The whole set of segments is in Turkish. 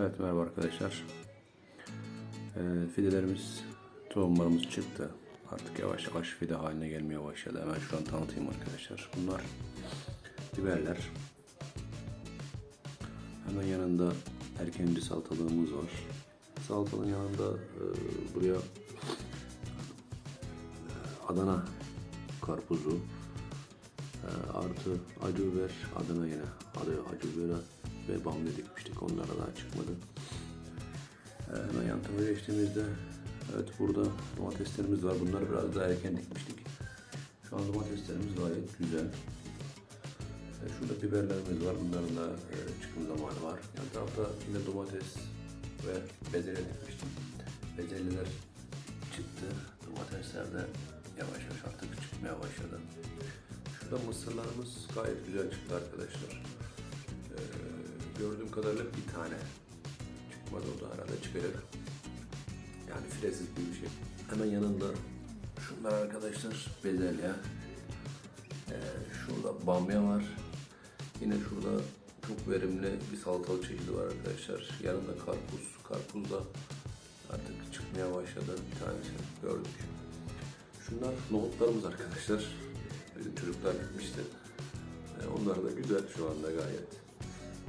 Evet merhaba arkadaşlar. Ee, fidelerimiz, tohumlarımız çıktı. Artık yavaş yavaş fide haline gelmeye başladı. Hemen şu an tanıtayım arkadaşlar. Bunlar biberler. Hemen yanında erkenci salatalığımız var. Salatalığın yanında e, buraya e, Adana karpuzu, e, artı acı biber, Adana yine adı acı biber ve bamya dikmiştik. Onlara daha çıkmadı. E, hemen yan geçtiğimizde evet burada domateslerimiz var. Bunları biraz daha erken dikmiştik. Şu an domateslerimiz gayet güzel. E, şurada biberlerimiz var. Bunların da e, çıkım zamanı var. Yan tarafta yine domates ve bezelye dikmiştim. Bezelyeler çıktı. Domatesler de yavaş yavaş artık çıkmaya başladı. Şurada mısırlarımız gayet güzel çıktı arkadaşlar. Ee, gördüğüm kadarıyla bir tane çıkmadı o da herhalde çıkacak. Yani gibi bir şey. Hemen yanında şunlar arkadaşlar bezelye. Ee, şurada bamya var. Yine şurada çok verimli bir salatalık çeşidi var arkadaşlar. Yanında karpuz. Karpuz da artık çıkmaya başladı. Bir tanesi gördük. Şunlar nohutlarımız arkadaşlar. Bizim çocuklar gitmişti. Ee, onlar da güzel şu anda gayet.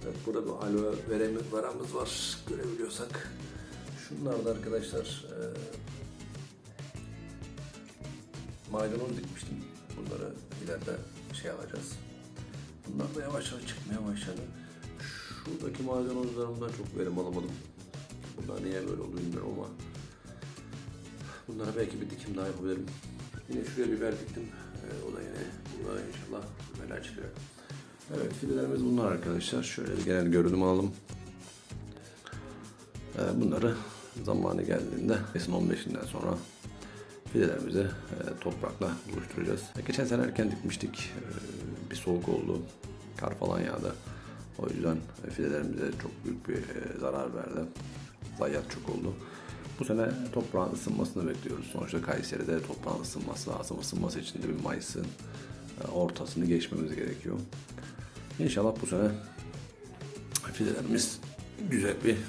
Evet, burada bir aloe veremi varamız var görebiliyorsak. Şunlar da arkadaşlar e, maydanoz dikmiştim. Bunları ileride şey alacağız. Bunlar da yavaş yavaş çıkmaya başladı. Şuradaki maydanozlarımdan çok verim alamadım. Bunlar niye böyle oldu bilmiyorum ama bunlara belki bir dikim daha yapabilirim. Yine şuraya biber diktim. Ee, o da yine burada inşallah biberler çıkacak. Evet fidelerimiz bunlar arkadaşlar. Şöyle bir genel görünüm alalım. Ee, bunları zamanı geldiğinde kesin 15'inden sonra fidelerimizi e, toprakla buluşturacağız. E, Geçen sene erken dikmiştik. E, bir soğuk oldu. Kar falan yağdı. O yüzden fidelerimize çok büyük bir zarar verdi. Zayiat çok oldu. Bu sene toprağın ısınmasını bekliyoruz. Sonuçta Kayseri'de toprağın ısınması lazım. Isınması için de bir Mayıs'ın ortasını geçmemiz gerekiyor. İnşallah bu sene fidelerimiz güzel bir e,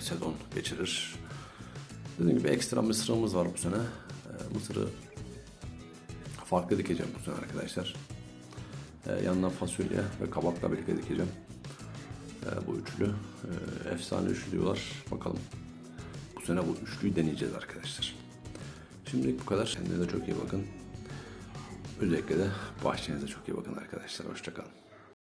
sezon geçirir. Dediğim gibi ekstra mısırımız var bu sene. E, mısırı farklı dikeceğim bu sene arkadaşlar. E, yanına fasulye ve kabakla birlikte dikeceğim. E, bu üçlü. E, efsane üçlü diyorlar. Bakalım. Bu sene bu üçlüyü deneyeceğiz arkadaşlar. Şimdilik bu kadar. Kendinize çok iyi bakın. Özellikle de bahçenize çok iyi bakın arkadaşlar. Hoşçakalın.